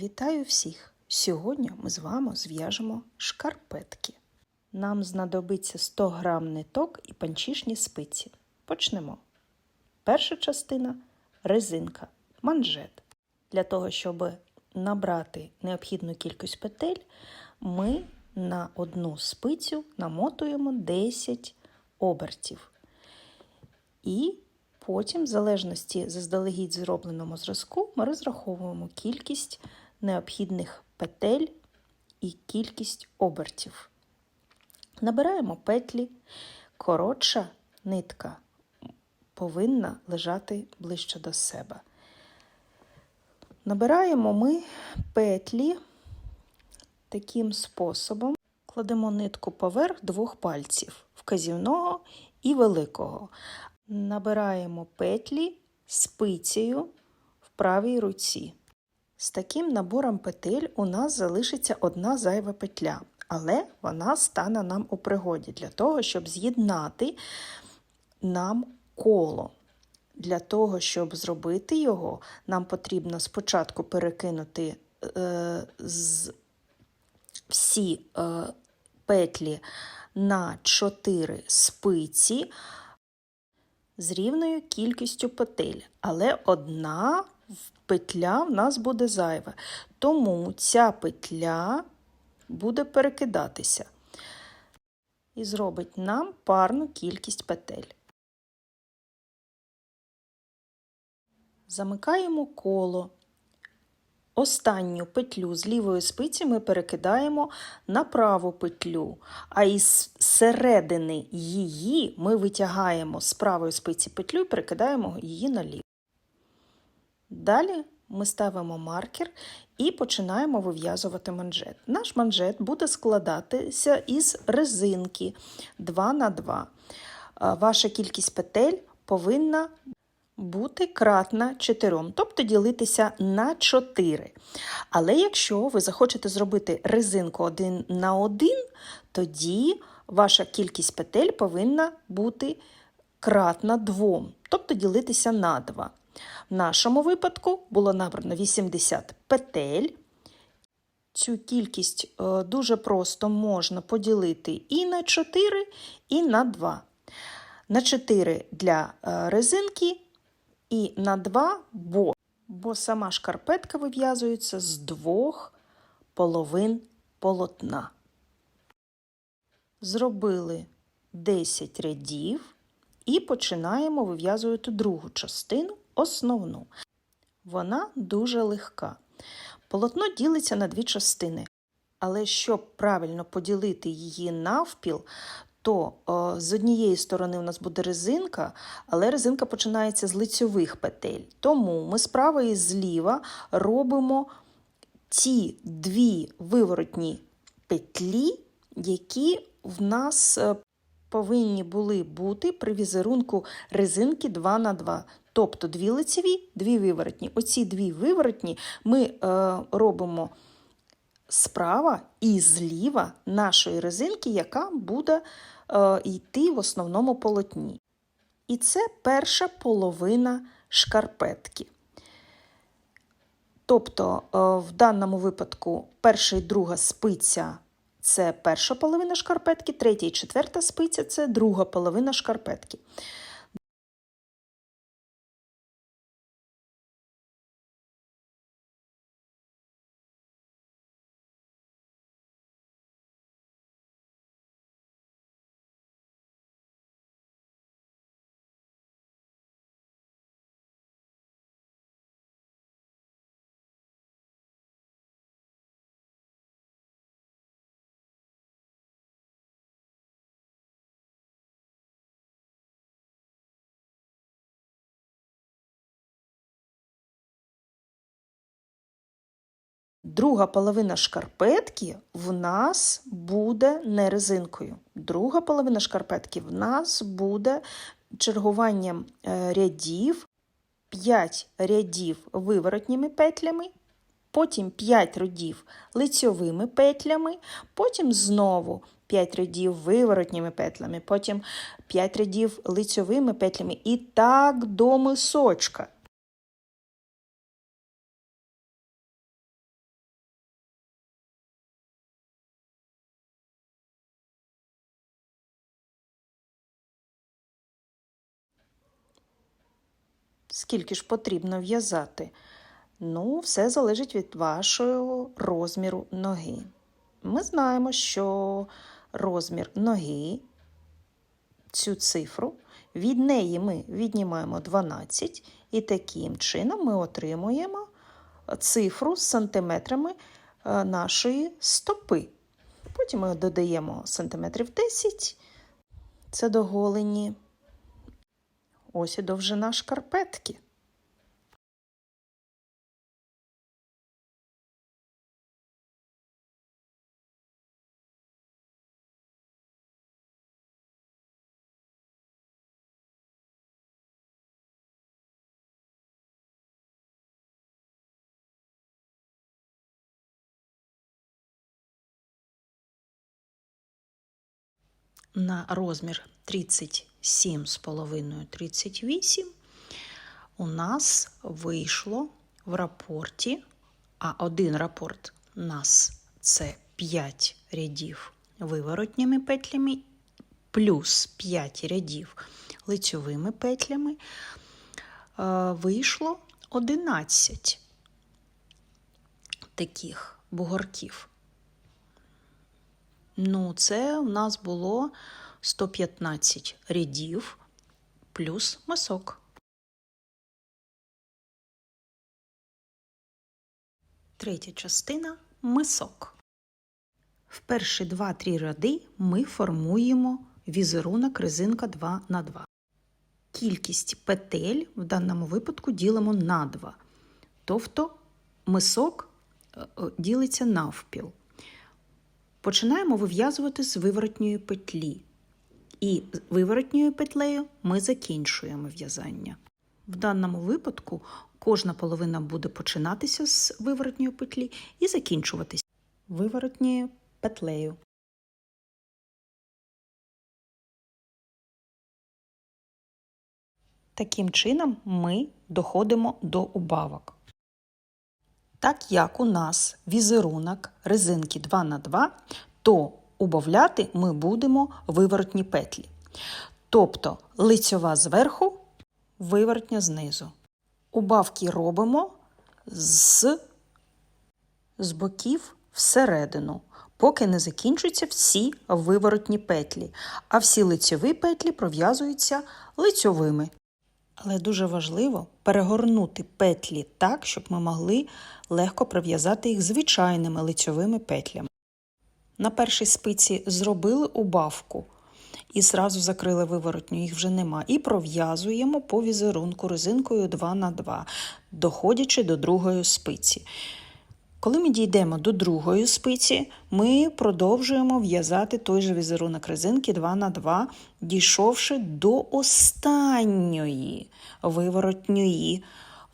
Вітаю всіх! Сьогодні ми з вами зв'яжемо шкарпетки. Нам знадобиться 100 грам ниток і панчішні спиці. Почнемо. Перша частина резинка, манжет. Для того, щоб набрати необхідну кількість петель, ми на одну спицю намотуємо 10 обертів. І потім, в залежності заздалегідь зробленому зразку, ми розраховуємо кількість необхідних петель і кількість обертів. Набираємо петлі, коротша нитка повинна лежати ближче до себе. Набираємо ми петлі таким способом, кладемо нитку поверх двох пальців вказівного і великого. Набираємо петлі спицею в правій руці. З таким набором петель у нас залишиться одна зайва петля, але вона стане нам у пригоді для того, щоб з'єднати нам коло. Для того, щоб зробити його, нам потрібно спочатку перекинути е, з, всі е, петлі на 4 спиці з рівною кількістю петель, але одна петля в нас буде зайва. Тому ця петля буде перекидатися і зробить нам парну кількість петель. Замикаємо коло. Останню петлю з лівої спиці ми перекидаємо на праву петлю, а із середини її ми витягаємо з правої спиці петлю і перекидаємо її на ліву. Далі ми ставимо маркер і починаємо вив'язувати манжет. Наш манжет буде складатися із резинки 2 на 2. Ваша кількість петель повинна бути кратна 4, тобто ділитися на 4. Але якщо ви захочете зробити резинку 1 на 1, тоді ваша кількість петель повинна бути кратна 2, тобто ділитися на 2. В нашому випадку було набрано 80 петель. Цю кількість дуже просто можна поділити і на 4, і на 2. На 4 для резинки і на 2 бо, бо сама шкарпетка вив'язується з двох половин полотна. Зробили 10 рядів і починаємо вив'язувати другу частину, основну. Вона дуже легка. Полотно ділиться на дві частини. Але щоб правильно поділити її навпіл, то о, з однієї сторони у нас буде резинка, але резинка починається з лицьових петель. Тому ми справа і зліва робимо ті дві виворотні петлі, які в нас повинні були бути при візерунку резинки 2 на 2 Тобто дві лицеві, дві виворотні. Оці дві виворотні ми е, робимо справа і зліва нашої резинки, яка буде е, йти в основному полотні. І це перша половина шкарпетки. Тобто, е, в даному випадку перша і друга спиця це перша половина шкарпетки, третя і четверта спиця це друга половина шкарпетки. Друга половина шкарпетки в нас буде не резинкою. Друга половина шкарпетки в нас буде чергуванням рядів, 5 рядів виворотніми петлями, потім 5 рядів лицьовими петлями, потім знову 5 рядів виворотніми петлями, потім 5 рядів лицьовими петлями і так до мисочка. Скільки ж потрібно в'язати? Ну, все залежить від вашого розміру ноги. Ми знаємо, що розмір ноги, цю цифру, від неї ми віднімаємо 12, і таким чином ми отримуємо цифру з сантиметрами е, нашої стопи. Потім ми додаємо сантиметрів 10, це до голені. Ось і довжина шкарпетки. На розмір 37,5-38 у нас вийшло в рапорті, а один рапорт у нас це 5 рядів виворотніми петлями, плюс 5 рядів лицьовими петлями, вийшло 11 таких бугорків. Ну, це у нас було 115 рядів плюс мисок. Третя частина мисок. В перші 2-3 ряди ми формуємо візерунок резинка 2 на 2. Кількість петель в даному випадку ділимо на 2. Тобто мисок е, е, ділиться навпіл. Починаємо вив'язувати з виворотньої петлі. І виворотньою петлею ми закінчуємо в'язання. В даному випадку кожна половина буде починатися з виворотньої петлі і закінчуватися виворотньою петлею. Таким чином ми доходимо до убавок. Так як у нас візерунок резинки 2 на 2 то убавляти ми будемо виворотні петлі. Тобто лицьова зверху, виворотня знизу. Убавки робимо з, з боків всередину, поки не закінчуються всі виворотні петлі, а всі лицьові петлі пров'язуються лицьовими. Але дуже важливо перегорнути петлі так, щоб ми могли легко прив'язати їх звичайними лицьовими петлями. На першій спиці зробили убавку і зразу закрили виворотню, їх вже нема. І пров'язуємо по візерунку резинкою 2х2, доходячи до другої спиці. Коли ми дійдемо до другої спиці, ми продовжуємо в'язати той же візерунок резинки 2 на 2 дійшовши до останньої виворотньої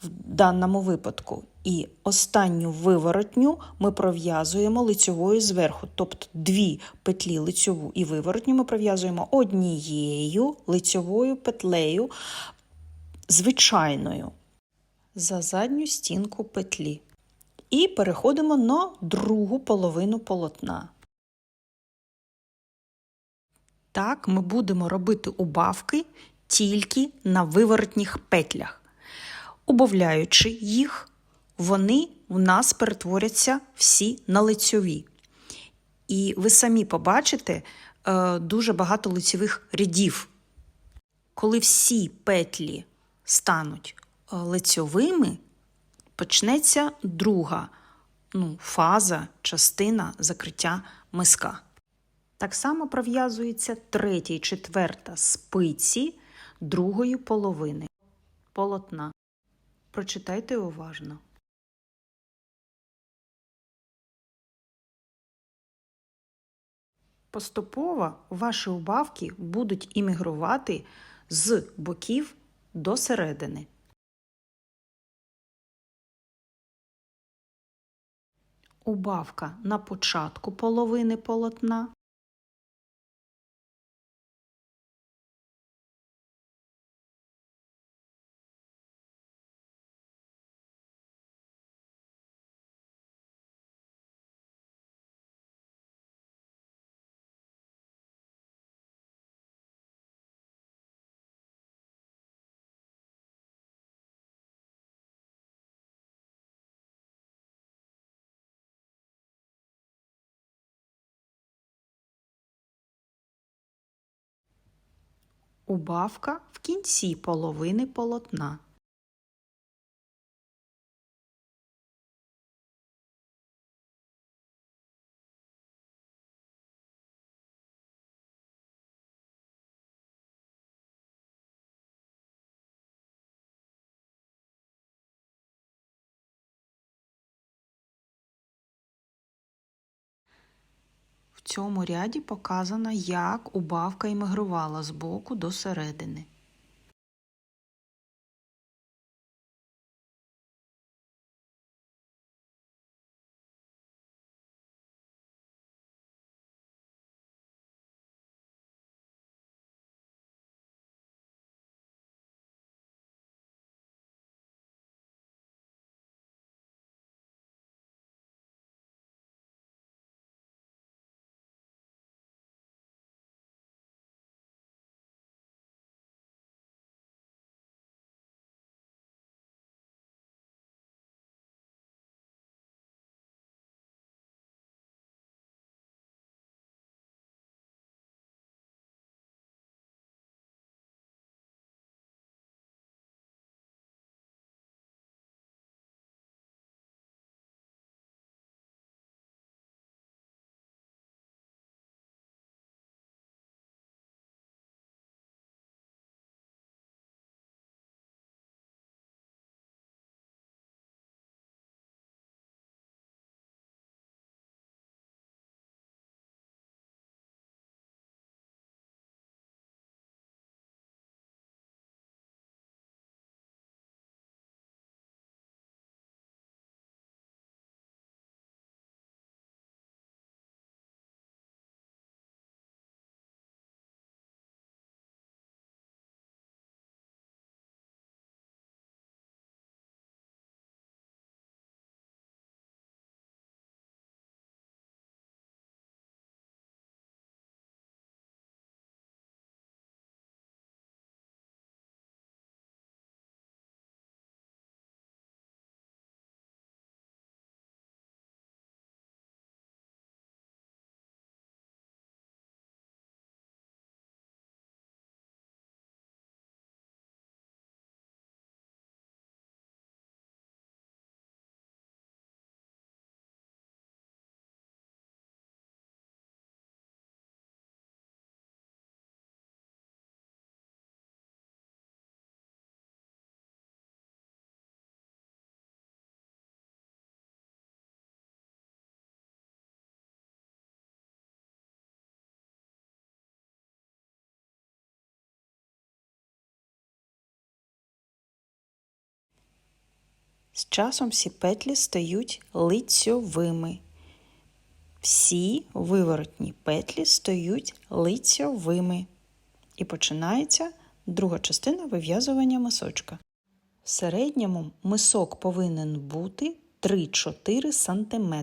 в даному випадку. І останню виворотню ми пров'язуємо лицьовою зверху, тобто дві петлі лицьову і виворотню ми пров'язуємо однією лицьовою петлею звичайною за задню стінку петлі. І переходимо на другу половину полотна. Так ми будемо робити убавки тільки на виворотніх петлях. Убавляючи їх, вони в нас перетворяться всі на лицьові. І ви самі побачите е, дуже багато лицьових рядів. Коли всі петлі стануть е, лицьовими, почнеться друга ну, фаза, частина закриття миска. Так само пров'язується третя і четверта спиці другої половини полотна. Прочитайте уважно. Поступово ваші убавки будуть іммігрувати з боків до середини. Убавка на початку половини полотна. Убавка в кінці половини полотна. Цьому ряді показано, як убавка іммігрувала з боку до середини. З часом всі петлі стають лицьовими. Всі виворотні петлі стають лицьовими. І починається друга частина вив'язування мисочка. В середньому мисок повинен бути 3-4 см.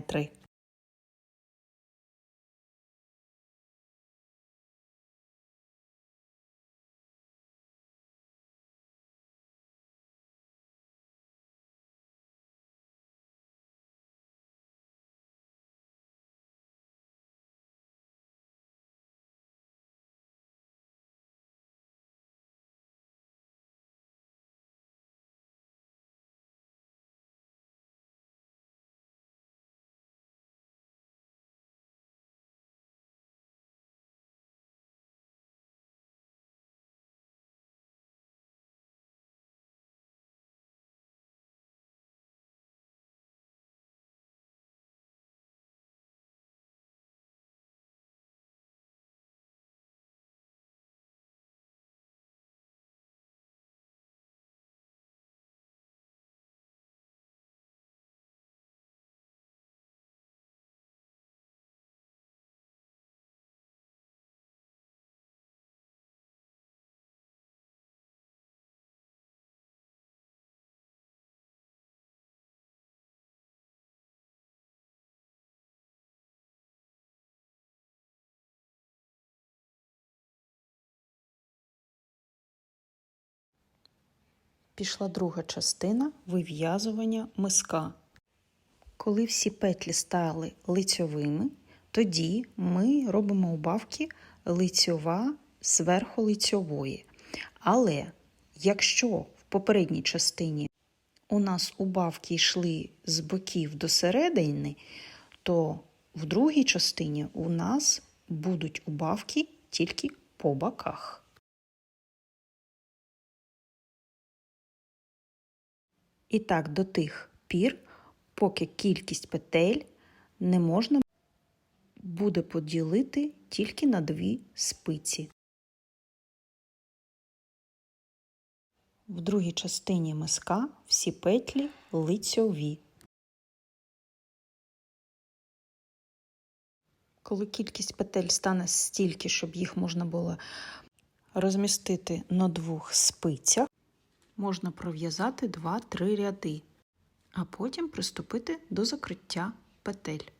Пішла друга частина вив'язування миска. Коли всі петлі стали лицьовими, тоді ми робимо убавки лицьова зверху лицьової. Але якщо в попередній частині у нас убавки йшли з боків до середини, то в другій частині у нас будуть убавки тільки по боках. І так до тих пір, поки кількість петель не можна буде поділити тільки на дві спиці. В другій частині миска всі петлі лицьові. Коли кількість петель стане стільки, щоб їх можна було розмістити на двох спицях, можна пров'язати 2-3 ряди, а потім приступити до закриття петель.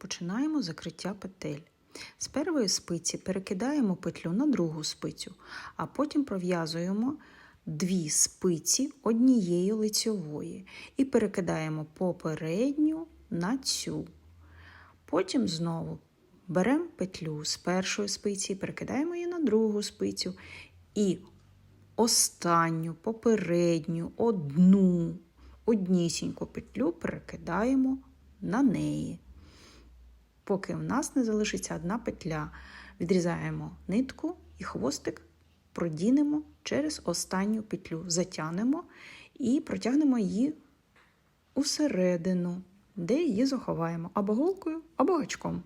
Починаємо закриття петель. З першої спиці перекидаємо петлю на другу спицю, а потім пров'язуємо дві спиці однієї лицьової і перекидаємо попередню на цю. Потім знову беремо петлю з першої спиці, перекидаємо її на другу спицю і останню, попередню, одну, однісіньку петлю перекидаємо на неї поки в нас не залишиться одна петля. Відрізаємо нитку і хвостик продінемо через останню петлю, затягнемо і протягнемо її усередину, де її заховаємо або голкою, або гачком.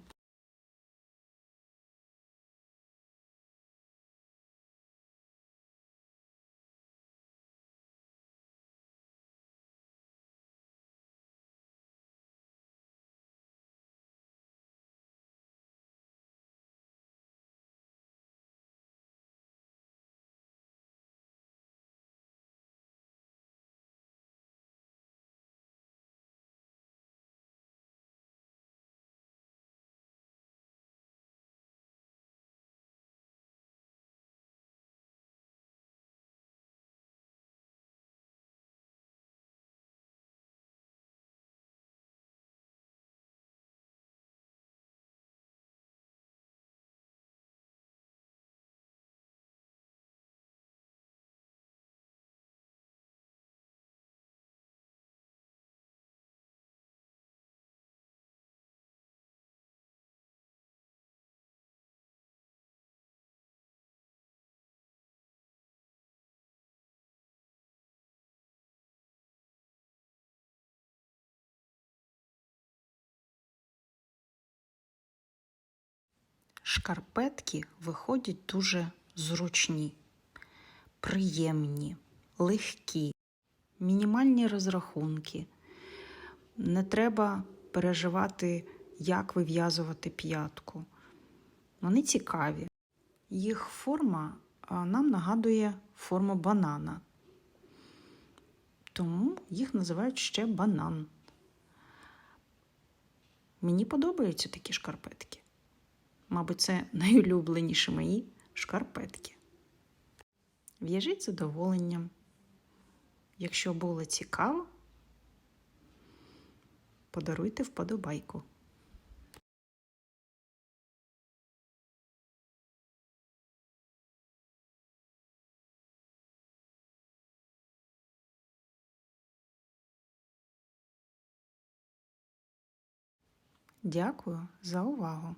Шкарпетки виходять дуже зручні, приємні, легкі, мінімальні розрахунки. Не треба переживати, як вив'язувати п'ятку. Вони цікаві. Їх форма нам нагадує форму банана, тому їх називають ще банан. Мені подобаються такі шкарпетки. Мабуть, це найулюбленіші мої шкарпетки. В'яжіть з задоволенням. Якщо було цікаво, подаруйте вподобайку. Дякую за увагу!